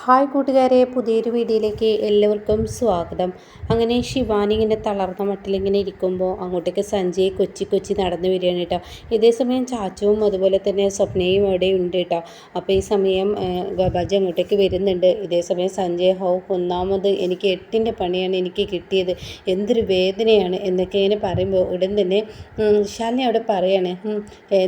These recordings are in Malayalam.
ഹായ് കൂട്ടുകാരെ പുതിയൊരു വീഡിയോയിലേക്ക് എല്ലാവർക്കും സ്വാഗതം. അങ്ങനെ ശിവാനി ഇങ്ങനെ തളർന്ന മട്ടിലിങ്ങനെ ഇരിക്കുമ്പോൾ അങ്ങോട്ടേക്ക് സഞ്ജയ് കൊച്ചി കൊച്ചി നടന്നു വരികയാണ് കേട്ടോ. ഇതേ സമയം ചാച്ചുവും അതുപോലെ തന്നെ സ്വപ്നയും അവിടെ ഉണ്ട് കേട്ടോ. അപ്പോൾ ഈ സമയം ഗബാജി അങ്ങോട്ടേക്ക് വരുന്നുണ്ട്. ഇതേ സമയം സഞ്ജയ് ഹോ ഒന്നാമത് എനിക്ക് എട്ടിന്റെ പണിയാണ് എനിക്ക് കിട്ടിയത്. എന്തൊരു വേദനയാണ് എന്നൊക്കെ ഇങ്ങനെ പറയുമ്പോൾ ഉടൻ തന്നെ ശാലിനി അവിടെ പറയാണ്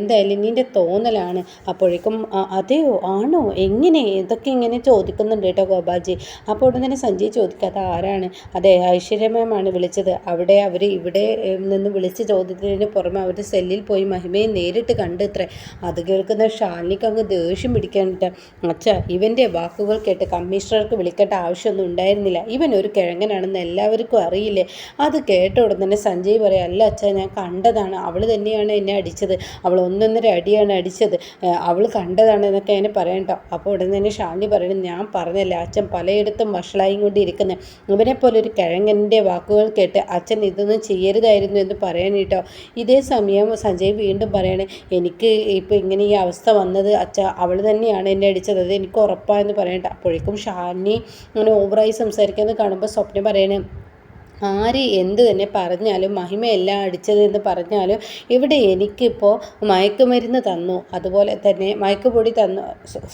എന്തായാലും നിന്റെ തോന്നലാണ്. അപ്പോഴേക്കും അതെയോ ആണോ എങ്ങനെ? ഇതൊക്കെ ഇങ്ങനെ ചോദിക്കും. ചോദിക്കുന്നുണ്ട് കേട്ടോ ഗോപാൽജി. അപ്പോൾ ഉടൻ തന്നെ സഞ്ജയ് ചോദിക്കാത്ത ആരാണ്? അതെ ഐശ്വര്യമാണ് വിളിച്ചത്. അവിടെ അവർ ഇവിടെ നിന്ന് വിളിച്ച് ചോദ്യത്തിന് പുറമെ അവർ സെല്ലിൽ പോയി മഹിമയെ നേരിട്ട് കണ്ടെത്രേ. അത് കേൾക്കുന്ന ഷാലിനിക്ക് അങ്ങ് ദേഷ്യം പിടിക്കാനിട്ട് അച്ഛ ഇവന്റെ വാക്കുകൾ കേട്ട് കമ്മീഷണർക്ക് വിളിക്കേണ്ട ആവശ്യമൊന്നും ഉണ്ടായിരുന്നില്ല. ഇവൻ ഒരു കിഴങ്ങനാണെന്ന് എല്ലാവർക്കും അറിയില്ലേ? അത് കേട്ട ഉടൻ തന്നെ സഞ്ജയ് പറയാം അല്ല അച്ഛ ഞാൻ കണ്ടതാണ്. അവൾ തന്നെയാണ് എന്നെ അടിച്ചത്. അവൾ ഒന്നൊന്നര അടിയാണ് അടിച്ചത്. അവൾ കണ്ടതാണ് എന്നൊക്കെ എന്നെ പറയണ്ടോ അപ്പോൾ ഉടൻ തന്നെ ഷാലിനി പറയുന്നത് ഞാൻ പറഞ്ഞല്ലേ അച്ഛൻ പലയിടത്തും വഷളായും കൊണ്ടിരിക്കുന്നത് പോലെ ഒരു കിഴങ്ങന്റെ വാക്കുകൾ കേട്ട് അച്ഛൻ ഇതൊന്നും ചെയ്യരുതായിരുന്നു എന്ന് പറയാനിട്ടോ ഇതേ സമയം സഞ്ജയ് വീണ്ടും പറയണേ എനിക്ക് ഇപ്പോൾ ഇങ്ങനെ ഈ അവസ്ഥ വന്നത് അച്ഛ അവൾ തന്നെയാണ് എന്നെ അടിച്ചത് അത് എനിക്ക് ഉറപ്പായെന്ന് പറയണ്ട അപ്പോഴേക്കും ഷാനി അങ്ങനെ ഓവറായി സംസാരിക്കുന്നത് കാണുമ്പോൾ സ്വപ്നം പറയണേ ആര് എന്ത് തന്നെ പറഞ്ഞാലും മഹിമയല്ല അടിച്ചതെന്ന് പറഞ്ഞാലും ഇവിടെ എനിക്കിപ്പോൾ മയക്കുമരുന്ന് തന്നു. അതുപോലെ തന്നെ മയക്കുപൊടി തന്നു.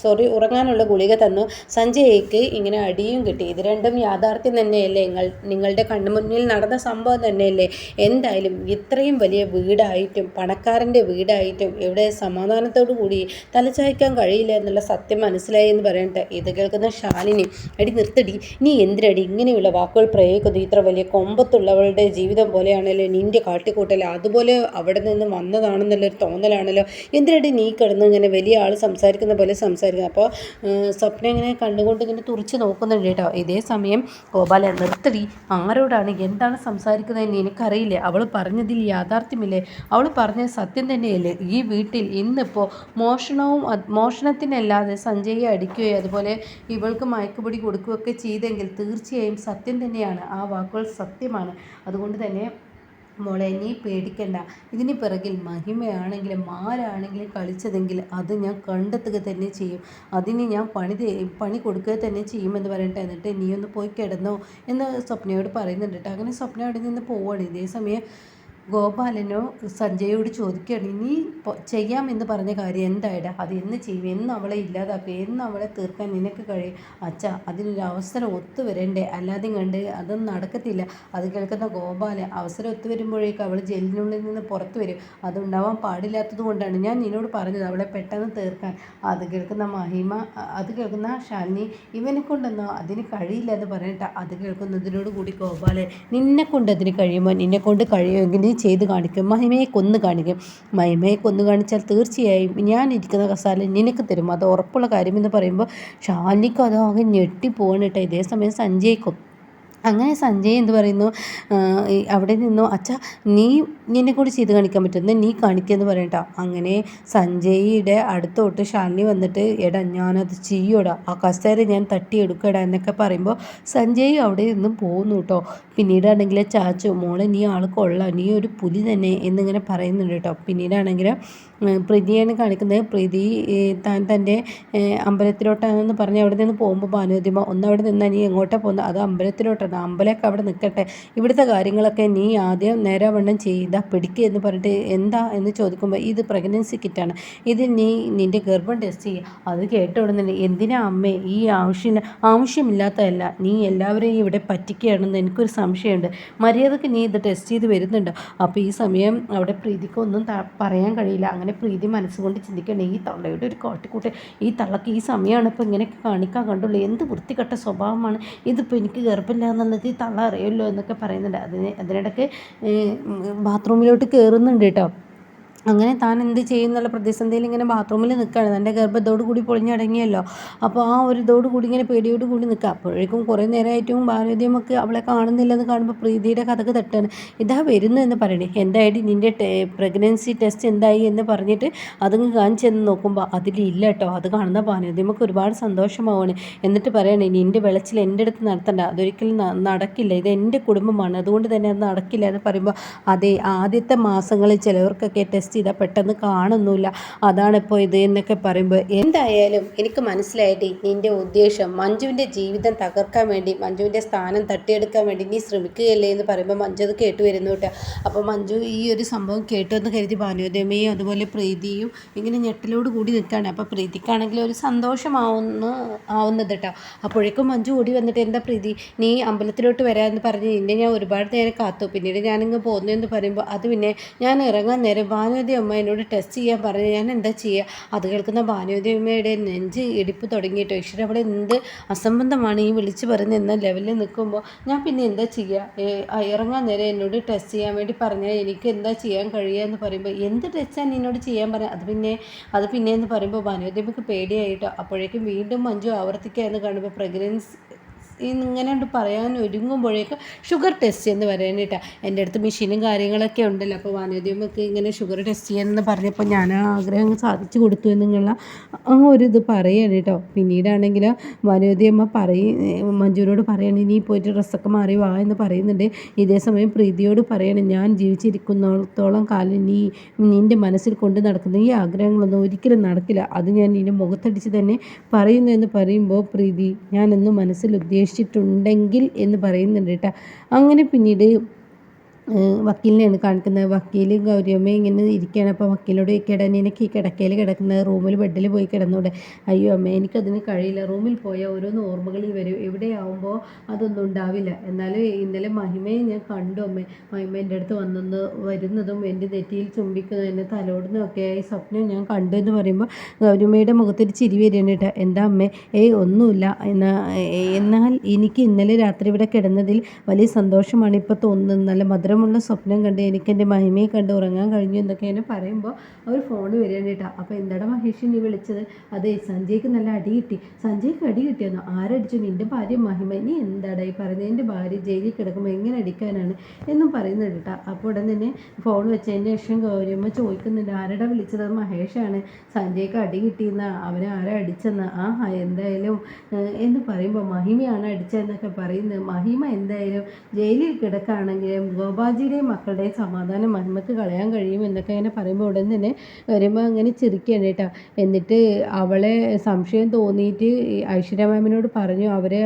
സോറി ഉറങ്ങാനുള്ള ഗുളിക തന്നു. സഞ്ജയ്ക്ക് ഇങ്ങനെ അടിയും കിട്ടി. ഇത് രണ്ടും യാഥാർത്ഥ്യം തന്നെയല്ലേ? നിങ്ങൾ നിങ്ങളുടെ കണ്ണുമുന്നിൽ നടന്ന സംഭവം തന്നെയല്ലേ? എന്തായാലും ഇത്രയും വലിയ വീടായിട്ടും പണക്കാരന്റെ വീടായിട്ടും ഇവിടെ സമാധാനത്തോടു കൂടി തലച്ചായ്ക്കാൻ കഴിയില്ല എന്നുള്ള സത്യം മനസ്സിലായി എന്ന് പറയട്ടെ. ഇത് കേൾക്കുന്ന ശാലിനി അടി നിർത്തടി നീ എന്തിനടി ഇങ്ങനെയുള്ള വാക്കുകൾ പ്രയോഗിക്കുന്നു ഇത്ര വലിയ കൊമ്പത്തുള്ളവളുടെ ജീവിതം പോലെയാണല്ലോ നിന്റെ കാട്ടിക്കൂട്ടൽ അതുപോലെ അവിടെ നിന്ന് വന്നതാണെന്നുള്ളൊരു തോന്നലാണല്ലോ. എന്തിനായിട്ട് നീ കിടന്ന് ഇങ്ങനെ വലിയ ആൾ സംസാരിക്കുന്ന പോലെ സംസാരിക്കുന്നത് അപ്പോൾ സ്വപ്നം ഇങ്ങനെ കണ്ടുകൊണ്ട് ഇങ്ങനെ തുറച്ച് നോക്കുന്നുണ്ട് കേട്ടോ. ഇതേ സമയം ഗോപാല നിർത്തടി. ആരോടാണ്? എന്താണ് സംസാരിക്കുന്നതെന്ന് എനിക്കറിയില്ലേ. അവൾ പറഞ്ഞതിൽ യാഥാർത്ഥ്യമില്ലേ? അവൾ പറഞ്ഞ സത്യം തന്നെയല്ലേ? ഈ വീട്ടിൽ ഇന്നിപ്പോൾ മോഷണവും മോഷണത്തിനല്ലാതെ സഞ്ജയെ അടിക്കുകയോ അതുപോലെ ഇവൾക്ക് മയക്കുപൊടി കൊടുക്കുകയൊക്കെ ചെയ്തെങ്കിൽ തീർച്ചയായും സത്യം തന്നെയാണ്. ആ വാക്കുകൾ സത്യമാണ്. അതുകൊണ്ട് തന്നെ മോളെ നീ പേടിക്കണ്ട. ഇതിന് പിറകിൽ മഹിമയാണെങ്കിലും ആരാണെങ്കിലും കളിച്ചതെങ്കിൽ അത് ഞാൻ കണ്ടെത്തുക തന്നെ ചെയ്യും. അതിന് ഞാൻ പണി പണി കൊടുക്കുക തന്നെ ചെയ്യുമെന്ന് പറയട്ടെ. എന്നിട്ട് നീ ഒന്ന് പോയി കിടന്നോ എന്ന് സ്വപ്നയോട് പറയുന്നുണ്ട് കേട്ടോ. അങ്ങനെ സ്വപ്ന അവിടെ നിന്ന് പോവുകയാണ് ഇതേ സമയം ഗോപാലനോ സഞ്ജയോട് ചോദിക്കുകയാണ് നീ ചെയ്യാമെന്ന് പറഞ്ഞ കാര്യം എന്തായിട? അത് എന്ന് ചെയ്യും എന്ന് അവളെ ഇല്ലാതാക്കുക എന്ന് അവളെ തീർക്കാൻ നിനക്ക് കഴിയും. അച്ഛ അതിനൊരു അവസരം ഒത്തു വരണ്ടേ? അല്ലാതെ കണ്ട് അതൊന്നും നടക്കത്തില്ല. അത് കേൾക്കുന്ന ഗോപാലൻ അവസരം ഒത്തു വരുമ്പോഴേക്കും അവൾ ജയിലിനുള്ളിൽ നിന്ന് പുറത്തു വരും. അതുണ്ടാവാൻ പാടില്ലാത്തത് കൊണ്ടാണ് ഞാൻ നിന്നോട് പറഞ്ഞത് അവളെ പെട്ടെന്ന് തീർക്കാൻ. അത് കേൾക്കുന്ന മഹിമ അത് കേൾക്കുന്ന ഷാനി ഇവനെ കൊണ്ടൊന്നോ? അതിന് കഴിയില്ല എന്ന് പറഞ്ഞിട്ട് അത് കേൾക്കുന്നതിനോട് കൂടി ഗോപാലൻ നിന്നെ കൊണ്ട് അതിന് കഴിയുമോ? നിന്നെ കൊണ്ട് കഴിയുമെങ്കിൽ ചെയ്ത് കാണിക്കും മഹിമയെ കൊന്നു കാണിക്കും. മഹിമയെ കൊന്നു കാണിച്ചാൽ തീർച്ചയായും ഞാൻ ഇരിക്കുന്ന കസാല നിനക്ക് തരും. അത് ഉറപ്പുള്ള കാര്യമെന്ന് പറയുമ്പോൾ ഷാലിക്കും അതാകെ ഞെട്ടിപ്പോവാണ് കേട്ടോ. ഇതേ സമയം സഞ്ജയ്ക്കും അങ്ങനെ സഞ്ജയ് എന്ത് പറയുന്നു? അവിടെ നിന്നു അച്ഛ നീ നിന്നെ കൂടി ചെയ്ത് കാണിക്കാൻ പറ്റുന്ന നീ കാണിക്കുമെന്ന് പറയട്ടോ അങ്ങനെ സഞ്ജയിയുടെ അടുത്തോട്ട് ഷാലിനി വന്നിട്ട് എടാ ഞാനത് ചെയ്യൂടാ. ആ കസേര ഞാൻ തട്ടിയെടുക്കടാ എന്നൊക്കെ പറയുമ്പോൾ സഞ്ജയ് അവിടെ നിന്നും പോകുന്നു കേട്ടോ പിന്നീടാണെങ്കിൽ ചാച്ചു മോളെ നീ ആൾ കൊള്ളാം. നീ ഒരു പുലി തന്നെ എന്നിങ്ങനെ പറയുന്നുണ്ട് കേട്ടോ പിന്നീടാണെങ്കിൽ പ്രീതിയാണ് കാണിക്കുന്നത്. പ്രീതി താൻ തന്റെ അമ്പലത്തിലോട്ടാണെന്ന് പറഞ്ഞ് അവിടെ നിന്ന് പോകുമ്പോൾ ഭാനുദ്യമ ഒന്ന് അവിടെ നിന്ന് നീ എങ്ങോട്ടാണ് പോകുന്നത് അത് അമ്പലത്തിലോട്ടാണ്. അമ്പലമൊക്കെ അവിടെ നിൽക്കട്ടെ. ഇവിടുത്തെ കാര്യങ്ങളൊക്കെ നീ ആദ്യം നേരാവണ്ണം ചെയ്താൽ പിടിക്കുക എന്ന് പറഞ്ഞിട്ട് എന്താ എന്ന് ചോദിക്കുമ്പോൾ ഇത് പ്രഗ്നൻസി കിറ്റാണ് ഇത് നീ നിന്റെ ഗർഭം ടെസ്റ്റ് ചെയ്യുക അത് കേട്ട ഉടനെ എന്തിനാ അമ്മേ ഈ ആവശ്യം ആവശ്യമില്ലാത്തതല്ല. നീ എല്ലാവരെയും ഇവിടെ പറ്റിക്കുകയാണെന്ന് എനിക്കൊരു സംശയമുണ്ട്. മര്യാദയ്ക്ക് നീ ഇത് ടെസ്റ്റ് ചെയ്ത് വരുന്നുണ്ട്? അപ്പോൾ ഈ സമയം അവിടെ പ്രീതിക്കൊന്നും പറയാൻ കഴിയില്ല. അങ്ങനെ പ്രീതി മനസ്സുകൊണ്ട് ചിന്തിക്കണം ഈ തള്ളയുടെ ഒരു കാട്ടിക്കൂട്ടെ ഈ തള്ളക്ക് ഈ സമയമാണ് ഇപ്പോൾ ഇങ്ങനെയൊക്കെ കാണിക്കാൻ കണ്ടുള്ളൂ. എന്ത് വൃത്തികെട്ട സ്വഭാവമാണ്. ഇതിപ്പോൾ എനിക്ക് ഗർഭമില്ല ഈ തള്ള അറിയുമല്ലോ എന്നൊക്കെ പറയുന്നുണ്ട്. അതിന് അതിനിടയ്ക്ക് ബാത്റൂമിലോട്ട് കയറുന്നുണ്ട് കേട്ടോ. അങ്ങനെ താൻ എന്ത് ചെയ്യുന്നുള്ള പ്രതിസന്ധിയിൽ ഇങ്ങനെ ബാത്റൂമിൽ നിൽക്കുകയാണ്. തന്റെ ഗർഭത്തോട് കൂടി പൊളിഞ്ഞടങ്ങിയല്ലോ അപ്പോൾ ആ ഒരു ഇതോട് കൂടി ഇങ്ങനെ പേടിയോട് കൂടി നിൽക്കുക. അപ്പോഴേക്കും കുറേ നേരമായിട്ടും ഭാനുദ്യമൊക്കെ അവളെ കാണുന്നില്ലെന്ന് കാണുമ്പോൾ പ്രീതിയുടെ കഥക്ക് തട്ടാണ്. ഇതാ വരുന്നു എന്ന് പറയണേ. എന്തായാലും നിന്റെ പ്രഗ്നൻസി ടെസ്റ്റ് എന്തായി? എന്ന് പറഞ്ഞിട്ട് അതങ്ങ് കാണിച്ചെന്ന് നോക്കുമ്പോൾ അതിലില്ല കേട്ടോ. അത് കാണുന്ന ഭാനുദ്യമൊക്കെ ഒരുപാട് സന്തോഷമാവാണ്. എന്നിട്ട് പറയണേ നിന്റെ വെളച്ചിൽ എന്റെ അടുത്ത് നടത്തണ്ട. അതൊരിക്കലും നടക്കില്ല. ഇത് എന്റെ കുടുംബമാണ്. അതുകൊണ്ട് തന്നെ അത് നടക്കില്ല എന്ന് പറയുമ്പോൾ അതെ ആദ്യത്തെ മാസങ്ങളിൽ ചിലവർക്കൊക്കെ ടെസ്റ്റ് ചെയ്താൽ പെട്ടെന്ന് കാണുന്നില്ല അതാണ് ഇപ്പോൾ ഇത് എന്നൊക്കെ പറയുമ്പോൾ എന്തായാലും എനിക്ക് മനസ്സിലായിട്ട് നിന്റെ ഉദ്ദേശം മഞ്ജുവിന്റെ ജീവിതം തകർക്കാൻ വേണ്ടി മഞ്ജുവിന്റെ സ്ഥാനം തട്ടിയെടുക്കാൻ വേണ്ടി നീ ശ്രമിക്കുകയല്ലേ എന്ന് പറയുമ്പോൾ മഞ്ജു അത് കേട്ട് വരുന്നു കേട്ടോ. അപ്പോൾ മഞ്ജു ഈ ഒരു സംഭവം കേട്ടു എന്ന് കരുതി ഭാനുരമയും അതുപോലെ പ്രീതിയും ഇങ്ങനെ ഞെട്ടലോട് കൂടി നിൽക്കുകയാണ്. അപ്പോൾ പ്രീതിക്കാണെങ്കിൽ ഒരു സന്തോഷമാവുന്നു ആവുന്നത് കേട്ടോ. അപ്പോഴേക്കും മഞ്ജു ഓടി വന്നിട്ട് എന്താ പ്രീതി? നീ അമ്പലത്തിലോട്ട് വരാമെന്ന് പറഞ്ഞ് നിന്നെ ഞാൻ ഒരുപാട് നേരം കാത്തു. പിന്നീട് ഞാനിങ്ങ് പോകുന്നു എന്ന് പറയുമ്പോൾ അത് പിന്നെ ഞാൻ ഇറങ്ങാൻ നേരം ഭാനുവതി അമ്മ എന്നോട് ടെസ്റ്റ് ചെയ്യാൻ പറഞ്ഞു ഞാൻ എന്താ ചെയ്യുക അത് കേൾക്കുന്ന ഭാനുവതി അമ്മയുടെ നെഞ്ച് ഇടിപ്പ് തുടങ്ങിയിട്ടോ ഈശ്വര അവിടെ എന്ത് അസംബന്ധമാണ് ഈ വിളിച്ച് പറയുന്നത് എന്ന ലെവലിൽ നിൽക്കുമ്പോൾ ഞാൻ പിന്നെ എന്താ ചെയ്യുക ഇറങ്ങാൻ നേരെ എന്നോട് ടെസ്റ്റ് ചെയ്യാൻ വേണ്ടി പറഞ്ഞാൽ എനിക്ക് എന്താ ചെയ്യാൻ കഴിയുക എന്ന് പറയുമ്പോൾ എന്ത് ടെസ്റ്റാണ് എന്നോട് ചെയ്യാൻ പറഞ്ഞത് അത് പിന്നെ അത് പിന്നെ എന്ന് പറയുമ്പോൾ ഭാനുവതി അമ്മയ്ക്ക് പേടിയായിട്ടോ? അപ്പോഴേക്കും വീണ്ടും മഞ്ജു ആവർത്തിക്കുക എന്ന് കാണുമ്പോൾ പ്രഗ്നൻസി ഇങ്ങനെ പറയാൻ ഒരുങ്ങുമ്പോഴേക്കും ഷുഗർ ടെസ്റ്റ് എന്ന് പറയാനായിട്ടാണ് എന്റെ അടുത്ത് മെഷീനും കാര്യങ്ങളൊക്കെ ഉണ്ടല്ലോ. അപ്പോൾ വാനോദ്യമൊക്കെ ഇങ്ങനെ ഷുഗർ ടെസ്റ്റ് ചെയ്യാനെന്ന് പറഞ്ഞപ്പോൾ ഞാൻ ആ ആഗ്രഹം സാധിച്ചു കൊടുത്തു എന്നുള്ള ആ ഒരു ഇത് പറയുകയാണ് കേട്ടോ. പിന്നീടാണെങ്കിൽ വാനോദ്യമ്മ പറയും മഞ്ജുവിനോട് പറയാണ് നീ പോയിട്ട് ഡ്രസ്സൊക്കെ മാറി വാ എന്ന് പറയുന്നുണ്ട്. ഇതേ സമയം പ്രീതിയോട് പറയാണ് ഞാൻ ജീവിച്ചിരിക്കുന്നിടത്തോളം കാലം നീ നിന്റെ മനസ്സിൽ കൊണ്ട് നടക്കുന്ന ഈ ആഗ്രഹങ്ങളൊന്നും ഒരിക്കലും നടക്കില്ല. അത് ഞാൻ നിന്റെ മുഖത്തടിച്ച് തന്നെ പറയുന്നു എന്ന് പറയുമ്പോൾ പ്രീതി ഞാനെന്നും മനസ്സിൽ ഉദ്ദേശിച്ചു ഉദ്ദേശിച്ചിട്ടുണ്ടെങ്കിൽ എന്ന് പറയുന്നുണ്ട് കേട്ടോ. അങ്ങനെ പിന്നീട് വക്കീലിനെയാണ് കാണിക്കുന്നത്. വക്കീൽ ഗൗരിയമ്മ ഇങ്ങനെ ഇരിക്കുകയാണ്. അപ്പോൾ വക്കീലോട് ചോദിക്കടാ നിനക്ക് ഈ കിടക്കയിൽ കിടക്കുന്ന റൂമിൽ ബെഡിൽ പോയി കിടന്നൂടെ? അയ്യോ അമ്മ എനിക്കതിന് കഴിയില്ല. റൂമിൽ പോയാൽ ഓരോന്ന് ഓർമ്മകളിൽ വരും. എവിടെയാവുമ്പോൾ അതൊന്നും ഉണ്ടാവില്ല. എന്നാലും ഇന്നലെ മഹിമയെ ഞാൻ കണ്ടു അമ്മ. മഹിമ എന്റെ അടുത്ത് വന്നെന്ന് വരുന്നതും എന്റെ നെറ്റിയിൽ ചുംബിക്കുന്നതും എന്നെ തലോടുന്നതൊക്കെ ആയി സ്വപ്നം ഞാൻ കണ്ടു എന്ന് പറയുമ്പോൾ ഗൗരിയമ്മയുടെ മുഖത്തൊരു ചിരി വരികയാണ് കേട്ടോ. എന്താ അമ്മേ? ഏയ് ഒന്നുമില്ല. എന്നാ എന്നാൽ എനിക്ക് ഇന്നലെ രാത്രി ഇവിടെ കിടന്നതിൽ വലിയ സന്തോഷമാണ്. ഇപ്പോൾ തോന്നുന്നത് നല്ല മധുരം സുഖമുള്ള സ്വപ്നം കണ്ട് എനിക്കെന്റെ മഹിമയെ കണ്ട് ഉറങ്ങാൻ കഴിഞ്ഞു എന്നൊക്കെ എന്നെ പറയുമ്പോൾ അവർ ഫോൺ വരികയാണ് കേട്ടോ. അപ്പോൾ എന്താടാ മഹേഷ് നീ വിളിച്ചത്? അതെ സഞ്ജയ്ക്ക് നല്ല അടി കിട്ടി. സഞ്ജയ്ക്ക് അടി കിട്ടിയെന്നോ? ആരടിച്ചു? നിന്റെ ഭാര്യ മഹിമ. നീ എന്താടാ ഈ പറയുന്നത്? എന്റെ ഭാര്യ ജയിലിൽ കിടക്കുമ്പോൾ എങ്ങനെ അടിക്കാനാണ് എന്നും പറയുന്നത് കേട്ടോ. അപ്പോൾ ഉടൻ തന്നെ ഫോൺ വെച്ചതിന് ശേഷം ഗൗരിയമ്മ ചോദിക്കുന്നുണ്ട് ആരുടെ വിളിച്ചത്? മഹേഷാണ്. സഞ്ജയ്ക്ക് അടി കിട്ടിയെന്ന? അവനെ ആരാ അടിച്ചെന്ന്? ആ എന്തായാലും എന്ന് പറയുമ്പോൾ മഹിമയാണ് അടിച്ചതെന്നൊക്കെ പറയുന്നത് മഹിമ എന്തായാലും ജയിലിൽ കിടക്കുകയാണെങ്കിലും ഗോപാൽ ബാബാജിയുടെയും മക്കളുടെയും സമാധാനം മഹിമക്ക് കളയാൻ കഴിയും എന്നൊക്കെ ഇങ്ങനെ പറയുമ്പോൾ ഉടൻ തന്നെ വരുമ്പോൾ അങ്ങനെ ചിരിക്കുകയാണ് കേട്ടോ. എന്നിട്ട് അവളെ സംശയം തോന്നിയിട്ട് ഐശ്വര്യ മാമിനോട് പറഞ്ഞു അവരെ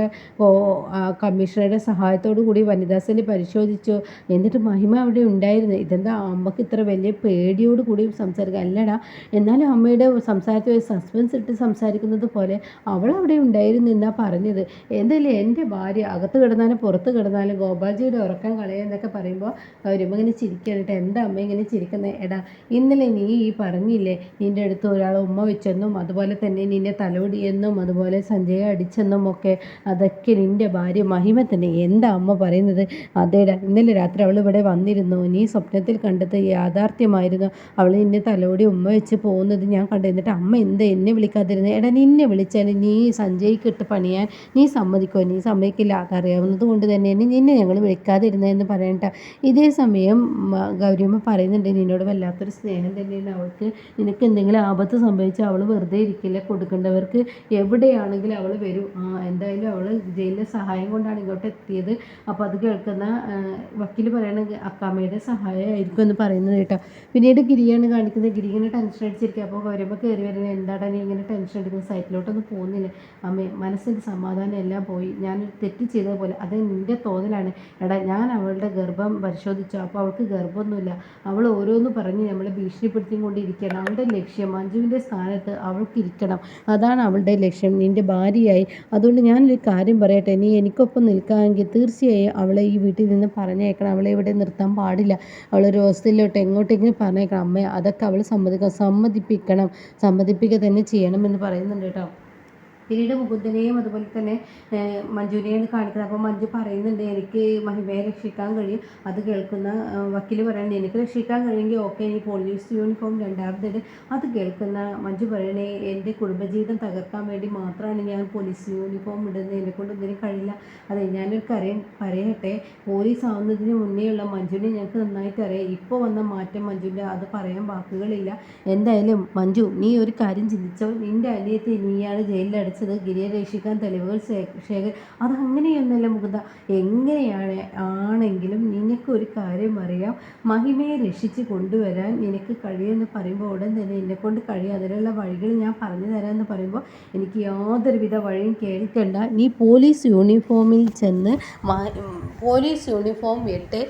കമ്മീഷണറുടെ സഹായത്തോടു കൂടി വനിതാ പരിശോധിച്ചു. എന്നിട്ട് മഹിമ അവിടെ ഉണ്ടായിരുന്നു. ഇതെന്താ അമ്മയ്ക്ക് ഇത്ര വലിയ പേടിയോട് കൂടി സംസാരിക്കുക അല്ലടാ. എന്നാലും അമ്മയുടെ സംസാരത്തിൽ സസ്പെൻസ് ഇട്ട് സംസാരിക്കുന്നത് പോലെ അവൾ അവിടെ ഉണ്ടായിരുന്നു എന്നാ പറഞ്ഞത്. എന്തായാലും എന്റെ ഭാര്യ അകത്ത് കിടന്നാലും പുറത്ത് കിടന്നാലും ഗോപാൽജിയുടെ ഉറക്കം കളയുക എന്നൊക്കെ പറയുമ്പോൾ വരുമ്പോൾ ഇങ്ങനെ ചിരിക്കുകയാണ് എന്താ അമ്മ ഇങ്ങനെ ചിരിക്കുന്നത് എടാ ഇന്നലെ നീ ഈ പറഞ്ഞില്ലേ നിന്റെ അടുത്ത് ഒരാൾ ഉമ്മ വെച്ചെന്നും അതുപോലെ തന്നെ നിന്നെ തലോടിയെന്നും അതുപോലെ സഞ്ജയ അടിച്ചെന്നും ഒക്കെ അതൊക്കെ നിന്റെ ഭാര്യ മഹിമ തന്നെ. എന്താ അമ്മ പറയുന്നത്? അതേടാ ഇന്നലെ രാത്രി അവൾ ഇവിടെ വന്നിരുന്നു. നീ സ്വപ്നത്തിൽ കണ്ടത് യാഥാർത്ഥ്യമായിരുന്നു. അവൾ നിന്നെ തലോടി ഉമ്മ വെച്ച് പോകുന്നത് ഞാൻ കണ്ടു. എന്നിട്ട് അമ്മ എന്താ എന്നെ വിളിക്കാതിരുന്നത് എടാ നിന്നെ വിളിച്ചാൽ നീ സഞ്ജയ്ക്ക് ഇട്ട് പണിയാൻ നീ സമ്മതിക്കോ നീ സമ്മതിക്കില്ല. അതറിയാവുന്നത് കൊണ്ട് തന്നെ നിന്നെ ഞങ്ങൾ വിളിക്കാതിരുന്നതെന്ന് പറയണ്ട ഇതേ സമയം ഗൗരിയമ്മ പറയുന്നുണ്ട് നിന്നോട് വല്ലാത്തൊരു സ്നേഹം തന്നെയാണ് അവൾക്ക്. നിനക്ക് എന്തെങ്കിലും ആപത്ത് സംഭവിച്ചാൽ അവൾ വെറുതെ ഇരിക്കില്ല. കൊടുക്കേണ്ടവർക്ക് എവിടെയാണെങ്കിലും അവൾ വരും. എന്തായാലും അവൾ ജയിലിലെ സഹായം കൊണ്ടാണ് ഇങ്ങോട്ട് എത്തിയത്. അപ്പോൾ അത് കേൾക്കുന്ന വക്കീൽ പറയണ അക്കാമ്മയുടെ സഹായമായിരിക്കും എന്ന് പറയുന്നത് കേട്ടോ. പിന്നീട് ഗിരിയാണ് കാണിക്കുന്നത്. ഗിരി ഇങ്ങനെ ടെൻഷൻ അടിച്ചിരിക്കുക. അപ്പോൾ ഗൗരിയമ്മ കയറി വരുന്നത് എന്താടാ നീ ഇങ്ങനെ ടെൻഷൻ എടുക്കുന്നത്? സൈറ്റിലോട്ടൊന്നും പോകുന്നില്ല. അമ്മേ മനസ്സിന്റെ സമാധാനം എല്ലാം പോയി. ഞാൻ തെറ്റ് ചെയ്തതുപോലെ. അത് നിന്റെ തോന്നലാണ്. എടാ ഞാൻ അവളുടെ ഗർഭം പരിശോധിച്ചു. അപ്പോൾ അവൾക്ക് ഗർഭമൊന്നുമില്ല. അവൾ ഓരോന്ന് പറഞ്ഞ് നമ്മളെ കൊണ്ടിരിക്കണം അവളുടെ ലക്ഷ്യം മഞ്ജുവിന്റെ സ്ഥാനത്ത് അവൾക്ക് ഇരിക്കണം. അതാണ് അവളുടെ ലക്ഷ്യം. നിന്റെ ഭാര്യയായി. അതുകൊണ്ട് ഞാനൊരു കാര്യം പറയട്ടെ. നീ എനിക്കൊപ്പം നിൽക്കാമെങ്കിൽ തീർച്ചയായും അവളെ ഈ വീട്ടിൽ നിന്ന് പറഞ്ഞേക്കണം അവളെ ഇവിടെ നിർത്താൻ പാടില്ല. അവളൊരു ഹോസ്റ്റലിലോട്ട് എങ്ങോട്ടെങ്കിലും പറഞ്ഞേക്കണം അമ്മയെ അതൊക്കെ അവൾ സമ്മതിക്കണം സമ്മതിപ്പിക്കണം. സമ്മതിപ്പിക്കുക തന്നെ ചെയ്യണമെന്ന് പറയുന്നുണ്ട് കേട്ടോ. പിന്നീട് മുകുന്ദനെയും അതുപോലെ തന്നെ മഞ്ജുവിനെയാണ് കാണിക്കുന്നത്. അപ്പോൾ മഞ്ജു പറയുന്നുണ്ട് എനിക്ക് മഹിമയെ രക്ഷിക്കാൻ കഴിയും. അത് കേൾക്കുന്ന വക്കീൽ പറയുന്നത് എനിക്ക് രക്ഷിക്കാൻ കഴിയുമെങ്കിൽ ഓക്കെ ഇനി പോലീസ് യൂണിഫോം രണ്ടാമത്തേത്. അത് കേൾക്കുന്ന മഞ്ജു പറയണേ എന്റെ കുടുംബജീവിതം തകർക്കാൻ വേണ്ടി മാത്രമാണ് ഞാൻ പോലീസ് യൂണിഫോം ഇടുന്നത്. എന്നെ കൊണ്ട് ഒന്നിനും കഴിയില്ല. അതെ ഞാനൊരു കരയും പറയട്ടെ. പോലീസ് ആവുന്നതിന് മുന്നേയുള്ള മഞ്ജുവിനെ ഞങ്ങൾക്ക് നന്നായിട്ട് അറിയാം. ഇപ്പോൾ വന്ന മാറ്റം മഞ്ജുവിന്റെ അത് പറയാൻ വാക്കുകളില്ല. എന്തായാലും മഞ്ജു നീ ഒരു കാര്യം ചിന്തിച്ചോ? നിന്റെ അനിയത്തെ നീയാണ് ജയിലിൽ വിചാരിച്ചത് ഗിരിയെ രക്ഷിക്കാൻ തെളിവുകൾ ശേഖർ അതങ്ങനെയൊന്നുമല്ല മുകുന്ദ. എങ്ങനെയാണ് ആണെങ്കിലും നിനക്കൊരു കാര്യം അറിയാം. മഹിമയെ രക്ഷിച്ച് കൊണ്ടുവരാൻ നിനക്ക് കഴിയുമെന്ന് പറയുമ്പോൾ ഉടൻ തന്നെ എന്നെക്കൊണ്ട് കഴിയും. അതിനുള്ള വഴികൾ ഞാൻ പറഞ്ഞു തരാമെന്ന് പറയുമ്പോൾ എനിക്ക് യാതൊരുവിധ വഴിയും കേൾക്കണ്ട. നീ പോലീസ് യൂണിഫോമിൽ ചെന്ന് പോലീസ് യൂണിഫോം ഇട്ട്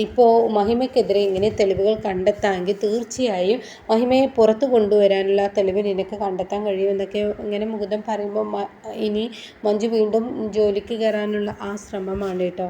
ഇപ്പോൾ മഹിമയ്ക്കെതിരെ ഇങ്ങനെ തെളിവുകൾ കണ്ടെത്താമെങ്കിൽ തീർച്ചയായും മഹിമയെ പുറത്ത് കൊണ്ടുവരാനുള്ള തെളിവ് നിനക്ക് കണ്ടെത്താൻ കഴിയുമെന്നൊക്കെ ഇങ്ങനെ മുകുന്ദൻ പറയുമ്പോൾ ഇനി മഞ്ജു വീണ്ടും ജോലിക്ക് കയറാനുള്ള ആ ശ്രമമാണ് കേട്ടോ.